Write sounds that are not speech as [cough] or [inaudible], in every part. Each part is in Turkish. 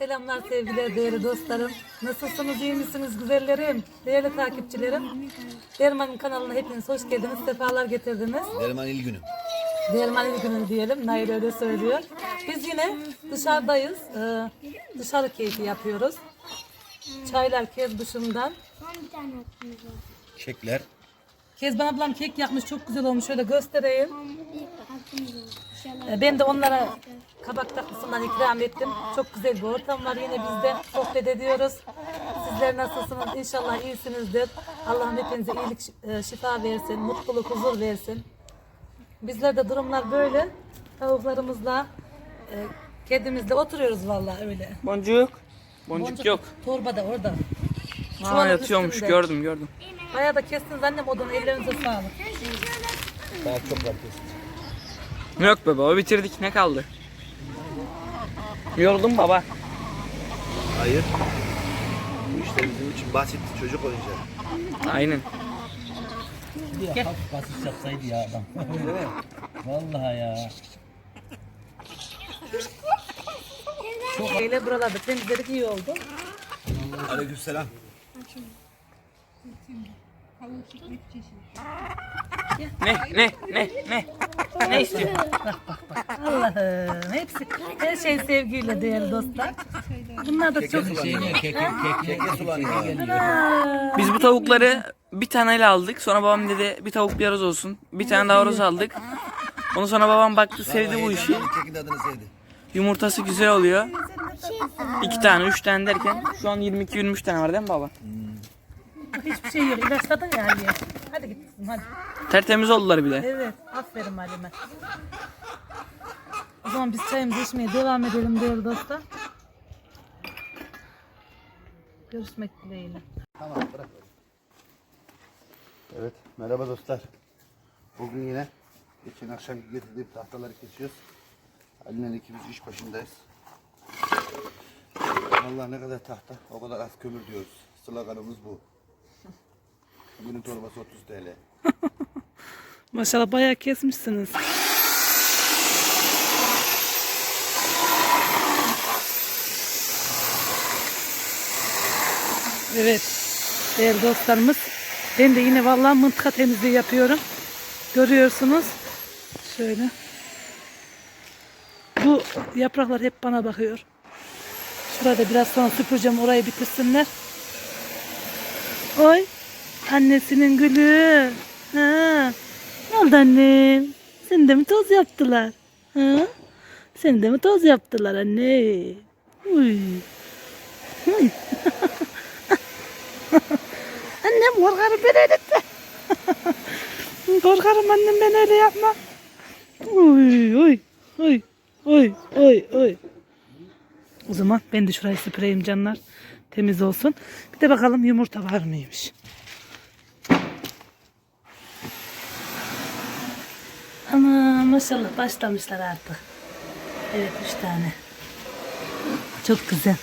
Selamlar sevgiler değerli dostlarım. Nasılsınız, iyi misiniz güzellerim, değerli takipçilerim? Derman'ın kanalına hepiniz hoş geldiniz, sefalar getirdiniz. Derman il günü. Derman il günü diyelim, Nail öyle söylüyor. Biz yine dışarıdayız, ee, dışarı keyfi yapıyoruz. Çaylar kez dışından. Kekler. Kezban ablam kek yapmış, çok güzel olmuş. Şöyle göstereyim. Ee, Ben de onlara kabak tatlısından ikram ettim. Çok güzel bir ortam var yine bizde. Sohbet ediyoruz. Sizler nasılsınız? İnşallah iyisinizdir. Allah'ım hepinize iyilik, e, şifa versin, mutluluk, huzur versin. Bizlerde durumlar böyle. Tavuklarımızla, e, kedimizle oturuyoruz vallahi öyle. Boncuk. Boncuk, yok. Torba da orada. Aa, Çuvalın yatıyormuş üstünde. gördüm gördüm. Bayağı da kestiniz annem odunu ellerinize sağlık. Daha çok var kesin. Yok be baba bitirdik ne kaldı? Yoruldum baba. Hayır. Bu işte bizim için basit çocuk oyuncağı. Aynen. Ya hafif basit yapsaydı ya adam. [laughs] Vallahi ya. Öyle buralarda temizledik iyi oldu. Aleykümselam. Ne ne ne ne? Ne istiyor? Allah'ım hepsi her şey sevgiyle değerli dostlar. Bunlar da çok Şey Biz bu tavukları bir taneyle aldık. Sonra babam dedi bir tavuk bir horoz olsun. Bir tane daha horoz aldık. Ondan sonra babam baktı sevdi bu işi. Kekin adını sevdi. Yumurtası güzel oluyor. İki tane, üç tane derken şu an 22-23 tane var değil mi baba? Hiçbir şey yok. İlaçladın ya Aliye. Hadi git kızım hadi. Tertemiz oldular bir de. Evet aferin Halime. O zaman biz çayımızı içmeye devam edelim değerli dostlar. Görüşmek dileğiyle. Tamam bırak. Evet merhaba dostlar. Bugün yine geçen akşam getirdiğim tahtaları kesiyoruz. Ali'nin ikimiz iş başındayız. Vallahi ne kadar tahta o kadar az kömür diyoruz. Sloganımız bu. Bugünün torbası 30 TL. [laughs] Maşallah bayağı kesmişsiniz. Evet. Değerli dostlarımız. Ben de yine vallahi mıntıka temizliği yapıyorum. Görüyorsunuz. Şöyle. Bu yapraklar hep bana bakıyor. Şurada biraz sonra süpüreceğim orayı bitirsinler. Oy. Annesinin gülü. Ha. Ne oldu annem? Seni de mi toz yaptılar? Ha? Seni de mi toz yaptılar anne? Uy. Uy. [laughs] annem korkarım ben öyle etme. [laughs] korkarım annem ben öyle yapma. Uy uy uy uy uy uy. O zaman ben de şurayı süpüreyim canlar. Temiz olsun. Bir de bakalım yumurta var mıymış. Ama maşallah başlamışlar artık. Evet üç tane. Çok güzel.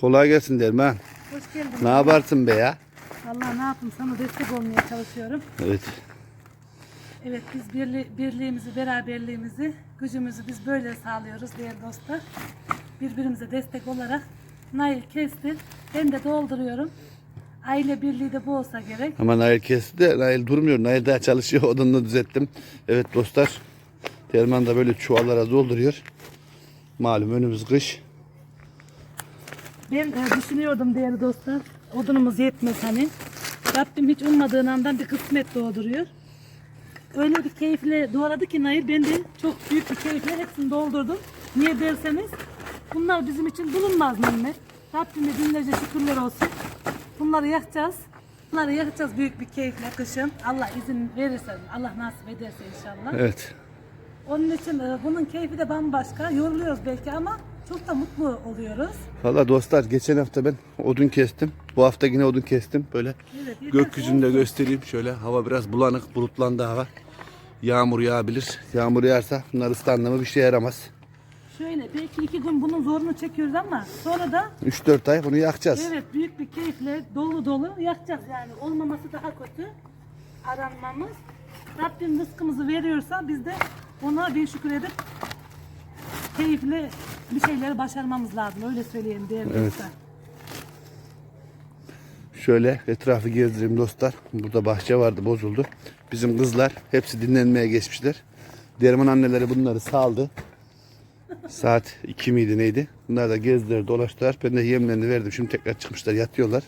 Kolay gelsin Derman. Hoş geldin. Ne yaparsın be ya? Vallahi ne yapayım sana destek olmaya çalışıyorum. Evet. Evet biz birli, birliğimizi, beraberliğimizi, gücümüzü biz böyle sağlıyoruz değerli dostlar. Birbirimize destek olarak Nail kesti. Ben de dolduruyorum. Aile birliği de bu olsa gerek. Ama Nail kesti de Nail durmuyor. Nail daha çalışıyor. [laughs] Odununu düzelttim. Evet dostlar. Derman da böyle çuvallara dolduruyor. Malum önümüz kış. Ben e, düşünüyordum değerli dostlar. Odunumuz yetmez hani. Rabbim hiç ummadığın andan bir kısmet doğduruyor. Öyle bir keyifle doğradı ki Nail ben de çok büyük bir keyifle hepsini doldurdum. Niye derseniz bunlar bizim için bulunmaz nimet. Rabbime binlerce şükürler olsun. Bunları yakacağız. Bunları yakacağız büyük bir keyifle kışın. Allah izin verirse, Allah nasip ederse inşallah. Evet. Onun için e, bunun keyfi de bambaşka. Yoruluyoruz belki ama çok da mutlu oluyoruz. Valla dostlar geçen hafta ben odun kestim. Bu hafta yine odun kestim. Böyle Evet, yeter gökyüzünde göstereyim. Şöyle hava biraz bulanık, bulutlandı hava. Yağmur yağabilir. Yağmur yağarsa bunlar ıslandı mı bir şey yaramaz. Şöyle belki iki gün bunun zorunu çekiyoruz ama sonra da 3-4 ay bunu yakacağız. evet büyük bir keyifle dolu dolu yakacağız yani. Olmaması daha kötü. Aranmamız. Rabbim rızkımızı veriyorsa biz de ona bir şükür edip keyifle bir şeyleri başarmamız lazım. Öyle söyleyeyim değerli Evet. Şöyle etrafı gezdireyim dostlar. Burada bahçe vardı bozuldu. Bizim kızlar hepsi dinlenmeye geçmişler. Derman anneleri bunları saldı. Saat 2 miydi neydi? Bunlar da gezdiler dolaştılar. Ben de yemlerini verdim. Şimdi tekrar çıkmışlar yatıyorlar.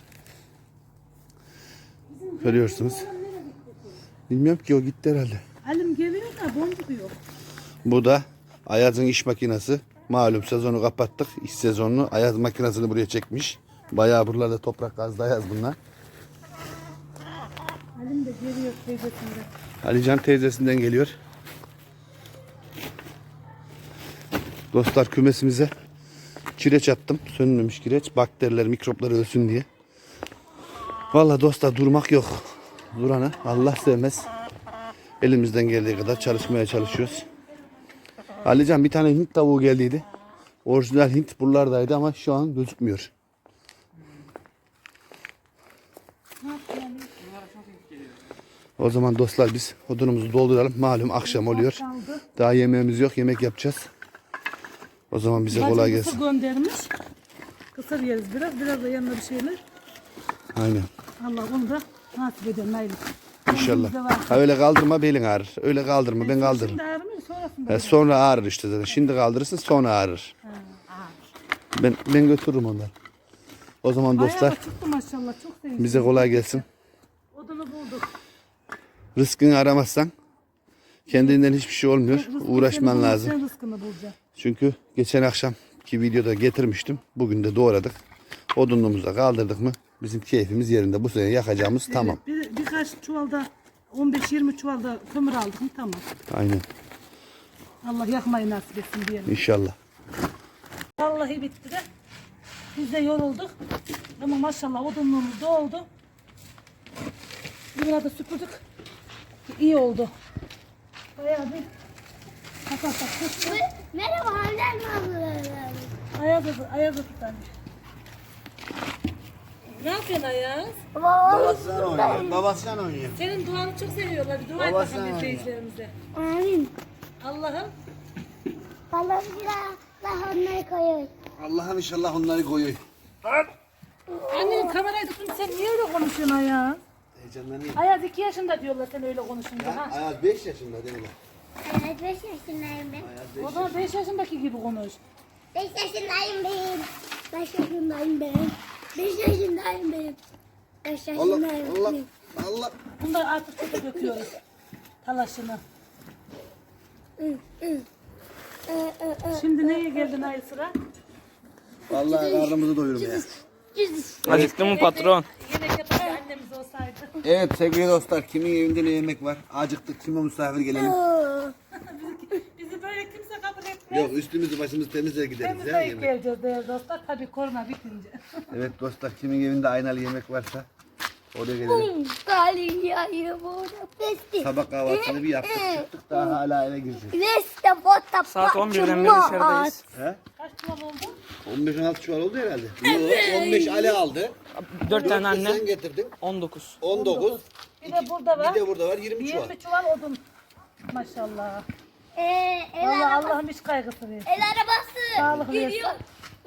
Görüyorsunuz. Bilmiyorum ki o gitti herhalde. Halim geliyor da boncuk yok. Bu da Ayaz'ın iş makinesi. Malum sezonu kapattık. İş sezonunu Ayaz makinesini buraya çekmiş. Bayağı buralarda toprak gazdı Ayaz bunlar. Halim de geliyor teyzesinde. Alican teyzesinden geliyor. Dostlar kümesimize kireç attım. Sönmemiş kireç. Bakteriler, mikroplar ölsün diye. Vallahi dostlar durmak yok. Duranı Allah sevmez. Elimizden geldiği kadar çalışmaya çalışıyoruz. Alican bir tane Hint tavuğu geldiydi. Orijinal Hint buralardaydı ama şu an gözükmüyor. O zaman dostlar biz odunumuzu dolduralım. Malum akşam oluyor. Daha yemeğimiz yok. Yemek yapacağız. O zaman bize kolay Bacım gelsin. kısır göndermiş. Kısır yeriz biraz. Biraz da yanına bir şeyler. Aynen. Allah onu da nasip eder Nail. İnşallah. Var. Ha öyle kaldırma belin ağrır. Öyle kaldırma ben kaldırırım. Şimdi ağrımıyor sonrasında. Ha, sonra ağrır işte zaten. Şimdi kaldırırsın sonra ağrır. Ben ben götürürüm onları. O zaman dostlar çıktı maşallah. Çok sevindim. bize kolay gelsin. Odunu bulduk. Rızkını aramazsan kendinden hiçbir şey olmuyor. Rızkını Uğraşman lazım. Rızkını bulacaksın. Çünkü geçen akşamki videoda getirmiştim. Bugün de doğradık. Odunluğumuzu da kaldırdık mı bizim keyfimiz yerinde. Bu sene yakacağımız tamam. Evet, bir, birkaç çuvalda 15-20 çuvalda kömür aldık mı tamam. Aynen. Allah yakmayı nasip etsin diyelim. İnşallah. Vallahi bitti de. Biz de yorulduk. Ama maşallah odunluğumuz doldu. Burada süpürdük. İyi oldu. Bayağı bir kapatsak tuttu. Merhaba Hamden abla. Ayazı, ayazı tutarmış. Ne yapıyorsun Ayaz? Babasından oynuyor. Babasından oynuyor. Senin duanı çok seviyorlar. Bir dua et bakalım oynuyor. izleyicilerimize. Amin. Allah'ım Bana biraz daha onları koyuyor. Allah'ım inşallah onları koyuyor. Annenin kamerayı tutun sen niye öyle konuşuyorsun Ayaz? Heyecanlanayım. Ayaz iki yaşında diyorlar sen öyle konuşunca. Ha? Ayaz 5 yaşında değil mi? Evet 5 yaşındayım ben. O zaman 5 yaşındaki gibi konuş. 5 yaşındayım ben. 5 yaşındayım ben. 5 yaşındayım ben. 5 Allah yaşındayım Allah ben. Allah. Bunda artık çöpe döküyoruz. Talaşını. Hı, hı. Ee, e, e. Şimdi neye geldin ay sıra? Vallahi karnımızı doyurum ya. Cüz. Acıktın mı patron? Yemek yapan bir annemiz olsaydı. Evet sevgili dostlar kimin evinde ne yemek var? Acıktık kime misafir gelelim? Yok üstümüzü başımızı temizle gideriz ya Temizleyip yemek. geleceğiz değerli dostlar. Tabii korona bitince. [laughs] Evet dostlar kimin evinde aynalı yemek varsa oraya gelelim. Sabah kahvaltısını bir yaptık çıktık daha hala eve gireceğiz. Saat 11'den beri dışarıdayız. He? Kaç çuval oldu? 15-16 çuval oldu herhalde. Yok 15 Ali aldı. 4 tane anne. Sen getirdin. 19. 19. Bir de burada var. Bir de burada var 20 çuval. 20 çuval odun. Maşallah. Ee, arabası, Allah'ım hiç kaygısı versin. el arabası. Gidiyor.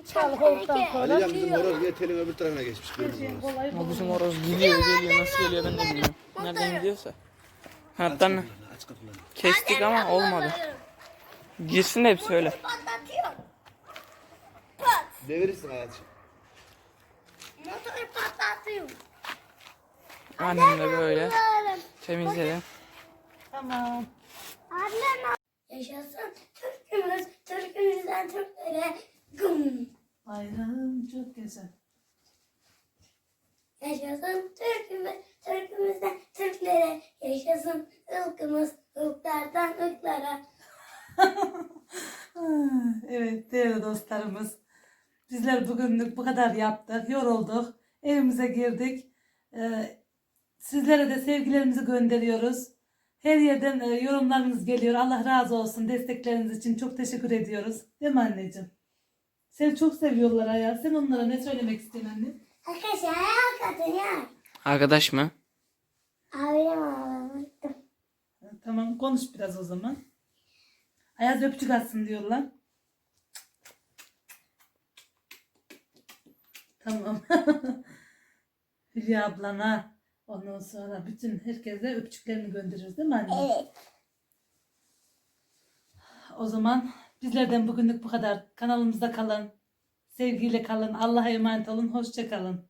Sağlık olduktan sonra Alican bizim horoz bir telin öbür tarafına geçmiş. O bulunur. bizim horoz gidiyor geliyor nasıl geliyor ben de bilmiyorum. Nereden gidiyorsa. Hattan kestik ama olmadı. Girsin de hepsi öyle. Devirirsin hayatım. Motoru patlatıyor. Annem de böyle temizledim. Tamam. Annem. Yaşasın Türk'ümüz, Türk'ümüzden Türklere güm. Bayram çok güzel. Yaşasın Türk'ümüz, Türk'ümüzden Türklere. Yaşasın ılkımız, ılklardan ılklara. [laughs] Evet değerli dostlarımız. Bizler bugünlük bu kadar yaptık. Yorulduk. Evimize girdik. Ee, sizlere de sevgilerimizi gönderiyoruz. Her yerden e, yorumlarınız geliyor. Allah razı olsun. Destekleriniz için çok teşekkür ediyoruz. Değil mi anneciğim? Seni çok seviyorlar Ayaz. Sen onlara ne söylemek istiyorsun anne? Arkadaşlar hakikaten. Arkadaş mı? Ailem ağlamıştım. Tamam konuş biraz o zaman. Ayaz öpücük atsın diyorlar. Tamam. [laughs] Hülya ablana ondan sonra bütün herkese öpücüklerini göndeririz değil mi anne? Evet. O zaman bizlerden bugünlük bu kadar. Kanalımızda kalın. Sevgiyle kalın. Allah'a emanet olun. Hoşça kalın.